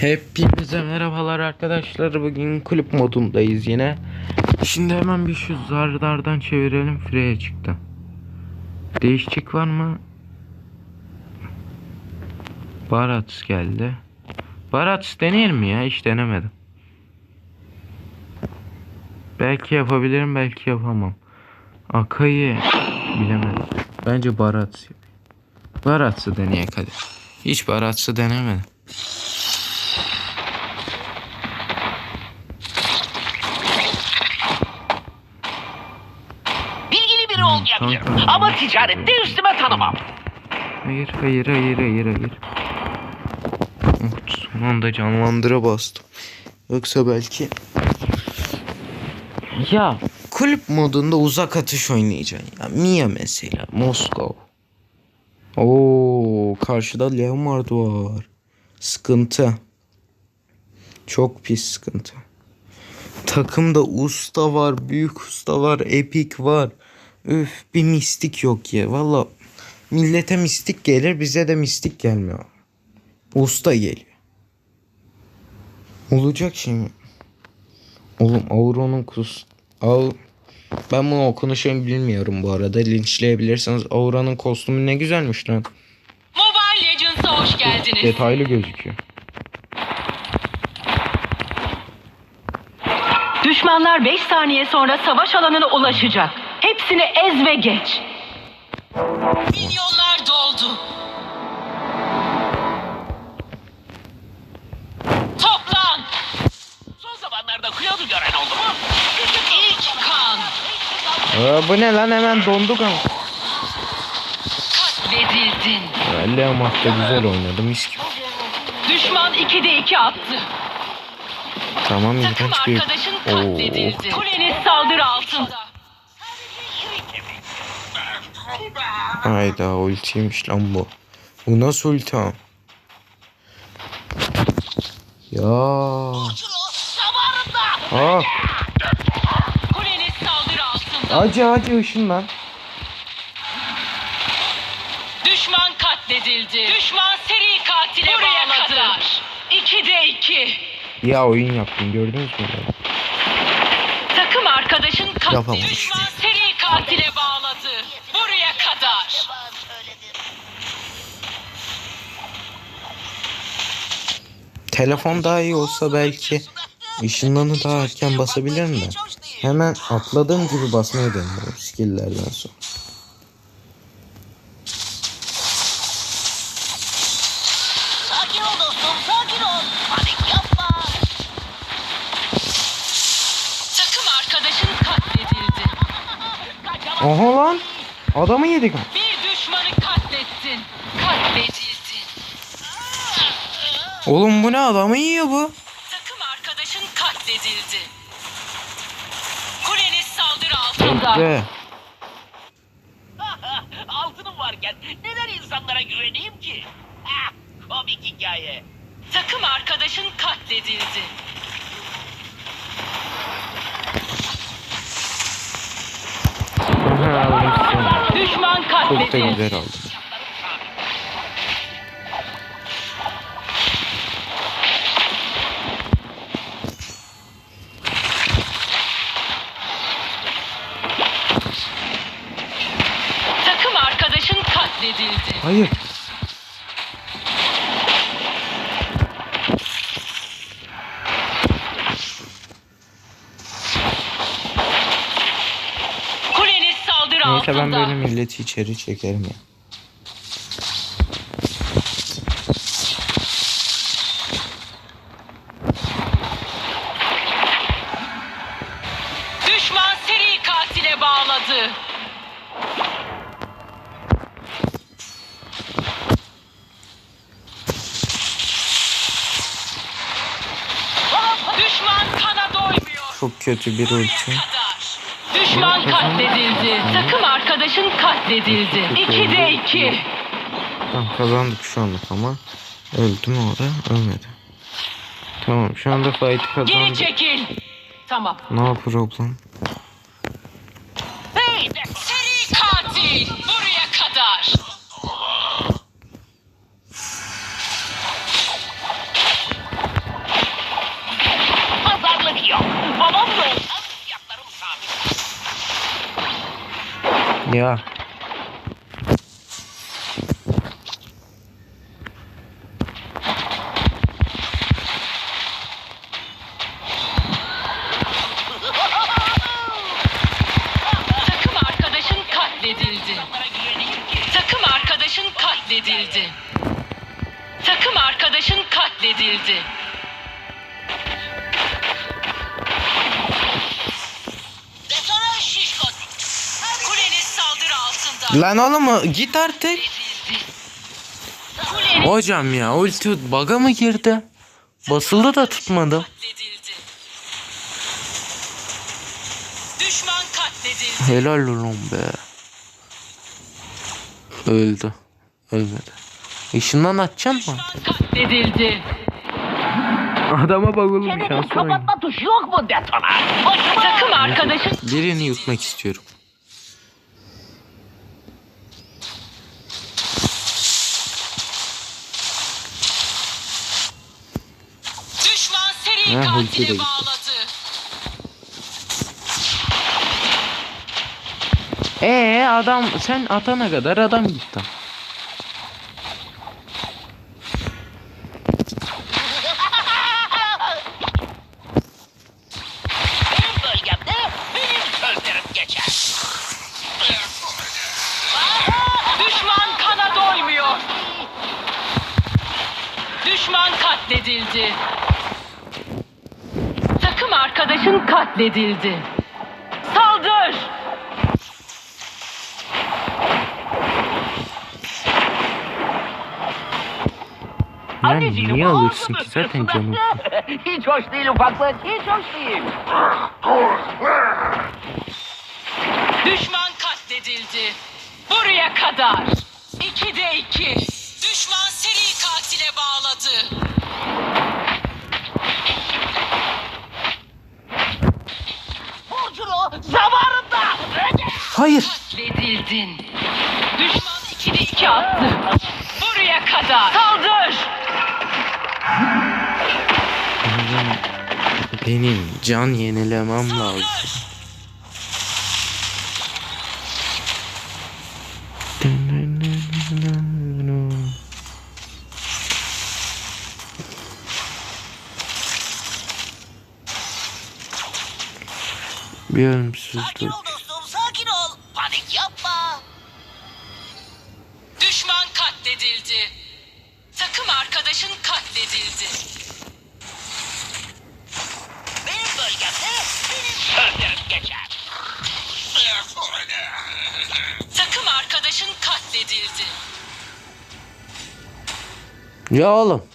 Hepinize merhabalar arkadaşlar. Bugün kulüp modundayız yine. Şimdi hemen bir şu zardardan çevirelim. Freye çıktı. Değişiklik var mı? Barats geldi. Barats deneyelim mi ya? Hiç denemedim. Belki yapabilirim, belki yapamam. Akay'ı bilemedim. Bence Barats. Barats'ı deneyek hadi. Hiç Barats'ı denemedim. Tamam. Ama ticarette üstüme tanımam. Hayır hayır hayır hayır hayır. Oh, son anda canlandıra bastım. Yoksa belki... Ya kulüp modunda uzak atış oynayacaksın ya. Mia mesela. Moskov. Oo karşıda Leonard var. Sıkıntı. Çok pis sıkıntı. Takımda usta var, büyük usta var, epik var. Üf bir mistik yok ya. Valla millete mistik gelir bize de mistik gelmiyor. Usta geliyor. Olacak şimdi. Oğlum Auron'un kus... Au... Ben bunu okunuşunu bilmiyorum bu arada. Linçleyebilirsiniz. Aura'nın kostümü ne güzelmiş lan. Mobile Legends'a hoş geldiniz. Detaylı gözüküyor. Düşmanlar 5 saniye sonra savaş alanına ulaşacak. Hepsini ez ve geç. Milyonlar doldu. Toplan. Son zamanlarda Cloud'u gören oldu mu? İlk kan. Aa, bu ne lan hemen donduk ama. Katledildin. Leomat da güzel oynadı mis gibi. Düşman 2'de 2 attı. Tamam Takım iğrenç bir... arkadaşın Oo. katledildi. Kuleniz saldırı altında. Hayda ultiymiş lan bu. Bu nasıl ulti ha? Ya. Ah. Kuleniz saldırı altında. Acı acı ışınlan. Düşman katledildi. Düşman seri katile Buraya bağladı. kadar. 2'de 2. Ya oyun yaptım gördünüz mü? Takım arkadaşın Yapamamış. katledildi. Düşman seri katile bağladı. Telefon daha iyi olsa belki ışınlanı daha erken basabilirim de. Hemen atladığım gibi basmayı deniyorum skill'lerden sonra. Oha lan. Adamı yedik. Oğlum bu ne adamı yiyor bu. Takım arkadaşın katledildi. Kuleniz saldırı altında. Ve Altınım varken neden insanlara güveneyim ki? Ah, komik hikaye. Takım arkadaşın katledildi. Düşman Çok da katledildi. güzel aldım. Hayır. Kuleniz saldırı Neyse ben altında. böyle milleti içeri çekerim ya. Düşman seri katile bağladı. Düşman kana doymuyor. Çok kötü bir ulti. Düşman katledildi. Takım arkadaşın katledildi. 2'de 2. Tamam kazandık şu anlık ama. Öldü mü orada? Ölmedi. Tamam şu anda fight'ı Geri kazandık. çekil. Tamam. No problem. Hey. Seri katil. Buraya kadar. Ya. Takım arkadaşın katledildi. Takım arkadaşın katledildi. Takım arkadaşın katledildi. Lan oğlum git artık. Hocam ya ulti baga mı girdi? Basıldı da tutmadı. katledildi. Düşman katledildi. Helal oğlum be. Öldü. Ölmedi. Işından atacağım mı? Katledildi. Adama bak oğlum Senin şansı oyun. kapatma tuşu yok mu detona? Takım arkadaşın Birini yutmak istiyorum. düşman ulti de gitti. bağladı. Ee adam sen atana kadar adam gitti. Benim bölgemde benim sözlerim geçer. Düşman kana doymuyor. Düşman katledildi. Takım arkadaşın katledildi. Saldır! Yani Anneciğim, niye alırsın ki zaten canım. hiç hoş değil ufaklık, hiç hoş değil. Düşman katledildi. Buraya kadar. İki de iki. Hayır. Katledildin. Düşman iki de iki attı. Buraya kadar. Saldır! Benim can yenilemem lazım. Bir ölümsüzlük. Katledildi. Takım arkadaşın katledildi. Benim bölgemde benim sözlerim geçer. Takım arkadaşın katledildi. Ya oğlum.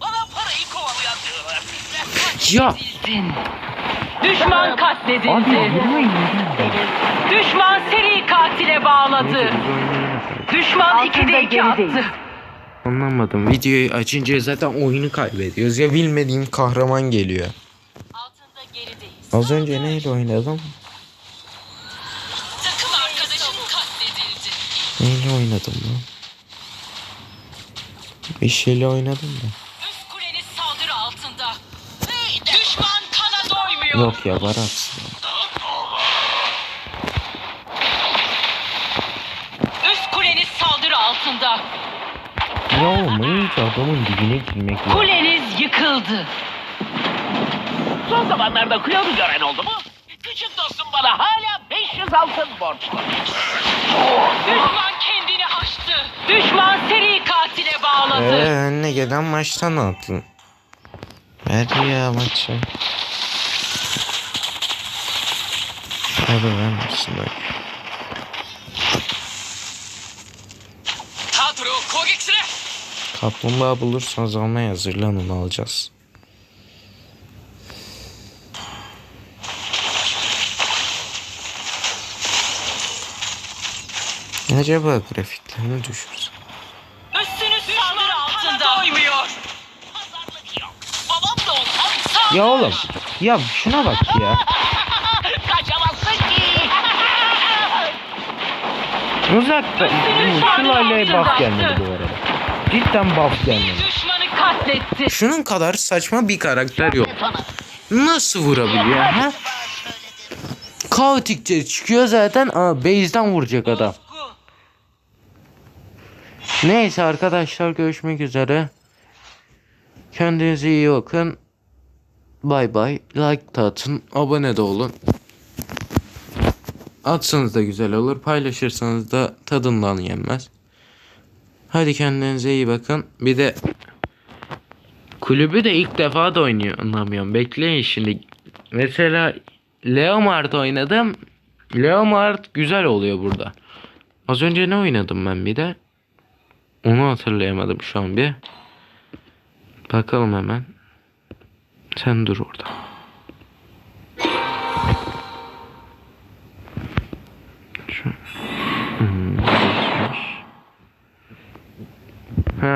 Bana parayı kovalayan diyorlar. Ya. Katledildin. Düşman katledildi. Düşman seri katile bağladı. Düşman iki de iki attı. Anlamadım. Videoyu açınca zaten oyunu kaybediyoruz. Ya bilmediğim kahraman geliyor. Altında gerideyiz. Az önce neyle oynadım? Takım arkadaşın katledildi. Neyle oynadım lan? Bir şeyle oynadım da. Üst kuleniz saldırı altında. Düşman kana doymuyor. Yok ya var aslında. Üst kuleniz saldırı altında. Ya oğlum iyice adamın dibine girmek lazım. Kuleniz yıkıldı. Son zamanlarda kıyalı gören oldu mu? Küçük dostum bana hala 500 altın borçlu. Düşman kendini aştı. Düşman seri katile bağladı. Eee ne gelen maçtan attın. Ver ya maçı. Hadi ver maçını. Kaplumbağa bulursanız almaya hazırlanın alacağız. Acaba grafiklerini düşürsün. Üstünüz saldırı altında. doymuyor. Pazarlık yok. Babam da olsam Ya oğlum ya şuna bak ya. kaçamazsın ki. Uzakta. Şu laleye buff gelmedi bu arada. Cidden buff gelmedi. Düşmanı katletti. Şunun kadar saçma bir karakter yok. Nasıl vurabiliyor ha? Kaotikçe çıkıyor zaten. Aa, base'den vuracak adam. Neyse arkadaşlar görüşmek üzere. Kendinize iyi bakın. Bay bay. Like da atın. Abone de olun. Atsanız da güzel olur. Paylaşırsanız da tadından yenmez. Hadi kendinize iyi bakın. Bir de kulübü de ilk defa da oynuyor. Anlamıyorum. Bekleyin şimdi. Mesela Leomard oynadım. Leomard güzel oluyor burada. Az önce ne oynadım ben bir de? Onu hatırlayamadım şu an bir. Bakalım hemen. Sen dur orada.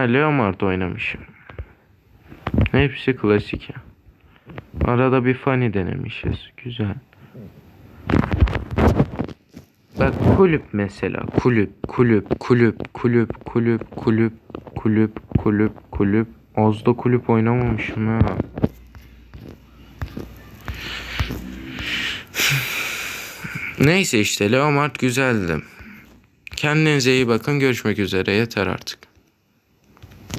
Leomard oynamışım. Hepsi klasik ya. Arada bir funny denemişiz. Güzel. Bak kulüp mesela. Kulüp, kulüp, kulüp, kulüp, kulüp, kulüp, kulüp, kulüp, kulüp. Az kulüp oynamamışım ha. Neyse işte Leomard güzeldi. Kendinize iyi bakın. Görüşmek üzere. Yeter artık.